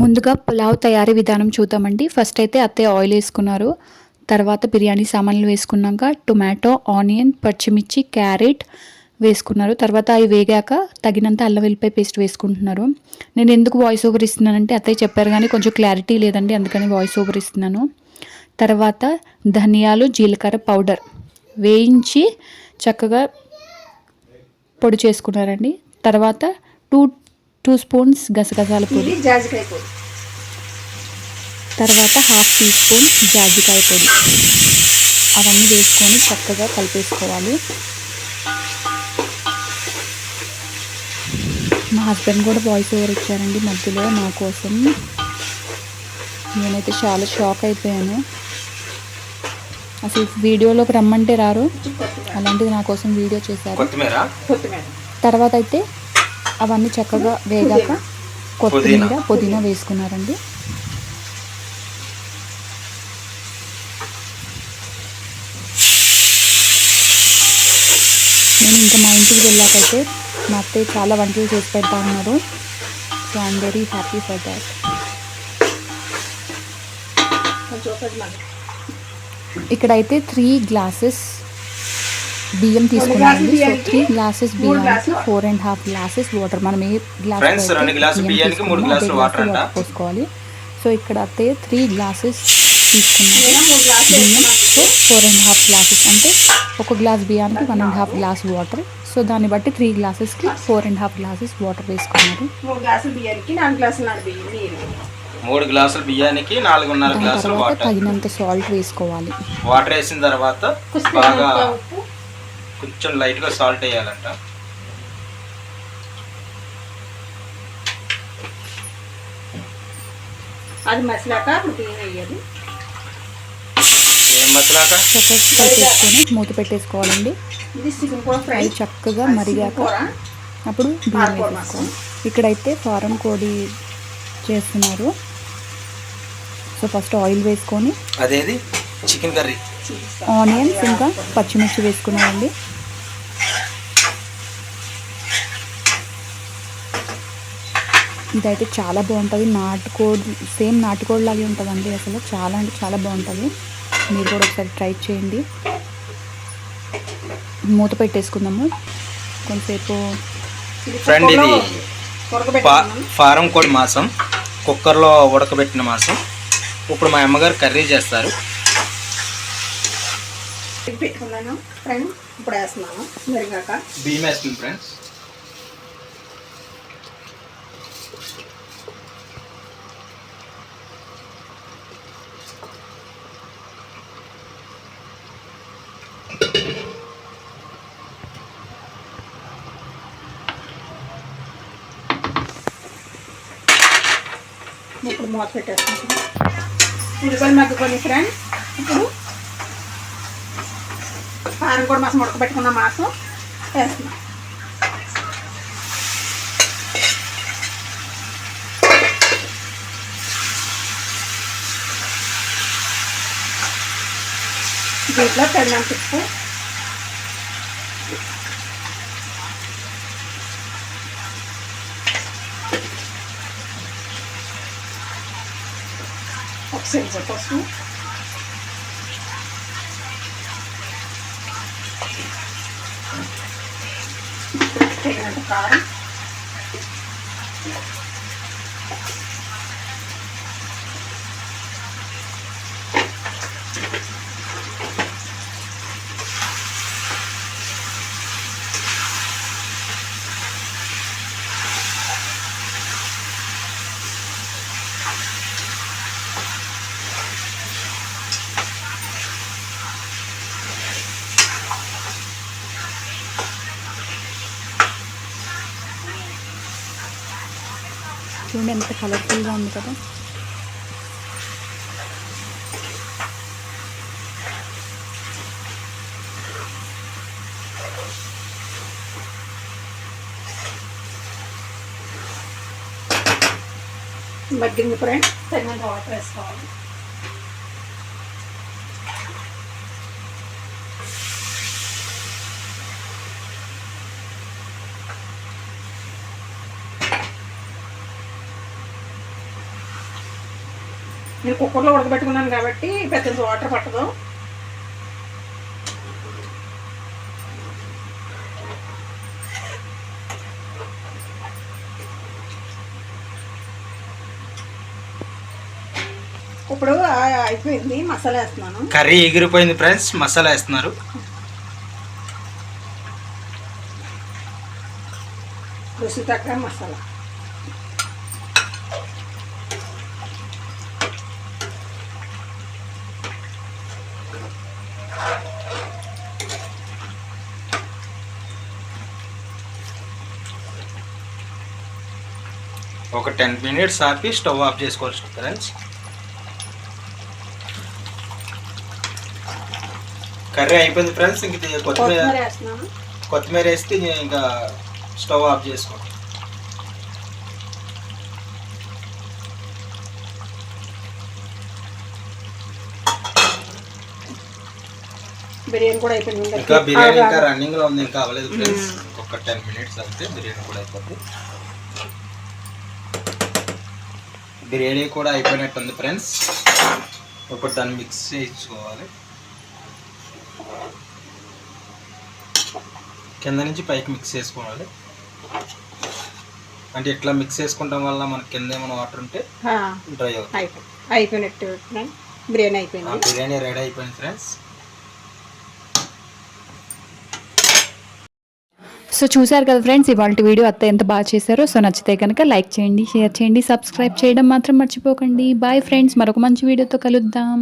ముందుగా పులావ్ తయారీ విధానం చూద్దామండి. ఫస్ట్ అయితే అత్తయ్య ఆయిల్ వేసుకున్నారు. తర్వాత బిర్యానీ సామాన్లు వేసుకున్నాక టొమాటో ఆనియన్ పచ్చిమిర్చి క్యారెట్ వేసుకున్నారు. తర్వాత అవి వేగాక తగినంత అల్లం వెల్లిపాయ పేస్ట్ వేసుకుంటున్నారు. నేను ఎందుకు వాయిస్ ఓవర్ ఇస్తున్నానంటే అత్తయ్య చెప్పారు కానీ కొంచెం క్లారిటీ లేదండి అందుకని వాయిస్ ఓవర్ ఇస్తున్నాను. తర్వాత ధనియాలు జీలకర్ర పౌడర్ వేయించి చక్కగా పొడి చేసుకున్నారండి. తర్వాత టూ టూ స్పూన్స్ గసగసాల పొడి. ఇది జాజికాయ పొడి. తర్వాత హాఫ్ టీ స్పూన్ జాజికాయ పొడి. అవన్నీ వేసుకొని చక్కగా కలిపేసుకోవాలి. మా హస్బెండ్ కూడా వాయిస్ ఓవర్ ఇచ్చారండి మధ్యలో నా కోసం. నేనైతే చాలా షాక్ అయిపోయాను. అసలు వీడియోలోకి రమ్మంటే రారు. అలాంటిది నా కోసం వీడియో చేశారు. కొత్తిమీర? కొత్తిమీర. తర్వాత అయితే అవన్నీ చక్కగా వేగాక కొత్తిమీర పుదీనా. వేసుకున్నారండి. నేను ఇంకా మా ఇంటికి వెళ్ళాకైతే మా అత్తయ్య చాలా వంటలు చేసి పెడతా ఉన్నారు. So I'm very happy for that ఇక్కడైతే త్రీ గ్లాసెస్ బియ్యం తీసుకున్నామండి సో త్రీ గ్లాసెస్ బియ్యానికి. Four and half glasses water మనం ఏ గ్లాస్ వాటర్ అంట. పోసుకోవాలి. సో ఇక్కడ అయితే త్రీ గ్లాసెస్ తీసుకున్నాము so four and half glasses అంటే ఒక గ్లాస్ బియ్యానికి one and half glass water so దాన్ని బట్టి three గ్లాసెస్కి four and half glasses water వేసుకున్నారు. మూడు గ్లాసులు బియ్యానికి నాలుగు గ్లాసులు మూడు గ్లాసుల బియ్యానికి నాలుగున్నర గ్లాసులు వాటర్ తగినంత సాల్ట్ వేసుకోవాలి. వాటర్ వేసిన తర్వాత బాగా కొంచెం లైట్గా సాల్ట్ వేయాలంట. అది మసిలాక అప్పుడు బియ్యం వేయాలి మూత పెట్టేసుకోవాలండి. ఇది చికెన్ కూర ఫ్రై. చక్కగా మరిగాక అప్పుడు బియ్యం వేసేసుకోవాలి. ఇక్కడైతే ఫారం కోడి చేస్తున్నారు. సో ఫస్ట్ ఆయిల్ వేసుకొని అదేది? Chicken curry. ఆనియన్స్ ఇంకా పచ్చిమిర్చి వేసుకున్నామండి. ఇదైతే చాలా బాగుంటుంది. నాటుకోడి సేమ్ నాటుకోడి లాగే ఉంటుందండి అసలు. చాలా అంటే చాలా బాగుంటుంది. మీరు కూడా ఒకసారి ట్రై చేయండి. మూత పెట్టేసుకుందాము. కొంతసేపు ఫ్రెండ్ ఇది ఫారం కోడి మాసం. కుక్కర్లో ఉడకబెట్టిన మాసం. ఇప్పుడు మా అమ్మగారు కర్రీ చేస్తారు. పెట్టుకున్నాను ఫ్రెండ్ ఇప్పుడు వేస్తున్నాను మెరిగాక బియ్యం వేస్తుంది ఫ్రెండ్స్. ఇప్పుడు మూత పెట్టేసుకుంటాను ఉల్లిపాయలు మగ్గుకొని ఫ్రెండ్ ఇప్పుడు కారం కూడా మాసం ఉడకబెట్టుకున్న మాసం వేస్తున్నాం దీంట్లో తగినంత ఉప్పు faites attention. Take చూడండి ఎంత కలర్ఫుల్గా ఉంది కదా. మగ్గింది ఫ్రెండ్. తగినంత వాటర్ వేసుకోవాలి. నేను కుక్కర్లో ఉడకబెట్టుకున్నాను కాబట్టి పెద్ద వాటర్ పట్టదు. ఇప్పుడు అయిపోయింది మసాలా వేస్తున్నాను. కర్రీ ఎగిరిపోయింది ఫ్రెండ్స్ మసాలా వేస్తున్నారు. రుచి తగ్గ మసాలా. ఒక టెన్ మినిట్స్ ఆపి స్టవ్ ఆఫ్ చేసుకోవచ్చు ఫ్రెండ్స్ కర్రీ అయిపోయింది ఫ్రెండ్స్ ఇంక ఇది కొత్తిమీర కొత్తిమీర వేస్తున్నాను. కొత్తిమీర వేస్తే ఇంకా స్టవ్ ఆఫ్ చేసుకోండి బిర్యానీ కూడా అయిపోయింది. ఇంకా బిర్యానీ ఇంకా రన్నింగ్లో ఉంది ఇంకా అవ్వలేదు ఫ్రెండ్స్. ఒక టెన్ మినిట్స్ అంతే బిర్యానీ కూడా అయిపోతుంది బిర్యానీ కూడా అయిపోయినట్టుంది ఫ్రెండ్స్. ఇప్పుడు దాన్ని మిక్స్ చేసుకోవాలి కింద నుంచి పైకి మిక్స్ చేసుకోవాలి. అంటే ఇట్లా మిక్స్ చేసుకుంటాం వల్ల మనకి కింద ఏమైనా వాటర్ ఉంటే డ్రై అవుతుంది. అయిపోయినట్టు బిర్యానీ అయిపోయింది. బిర్యానీ రెడీ అయిపోయింది ఫ్రెండ్స్ సో చూసారు కదా ఫ్రెండ్స్ ఇవాళ వీడియో అత్త ఎంత బాగా చేశారో. సో నచ్చితే కనుక లైక్ చేయండి షేర్ చేయండి సబ్స్క్రైబ్ చేయడం మాత్రం మర్చిపోకండి. బాయ్ ఫ్రెండ్స్ మరొక మంచి వీడియోతో కలుద్దాం.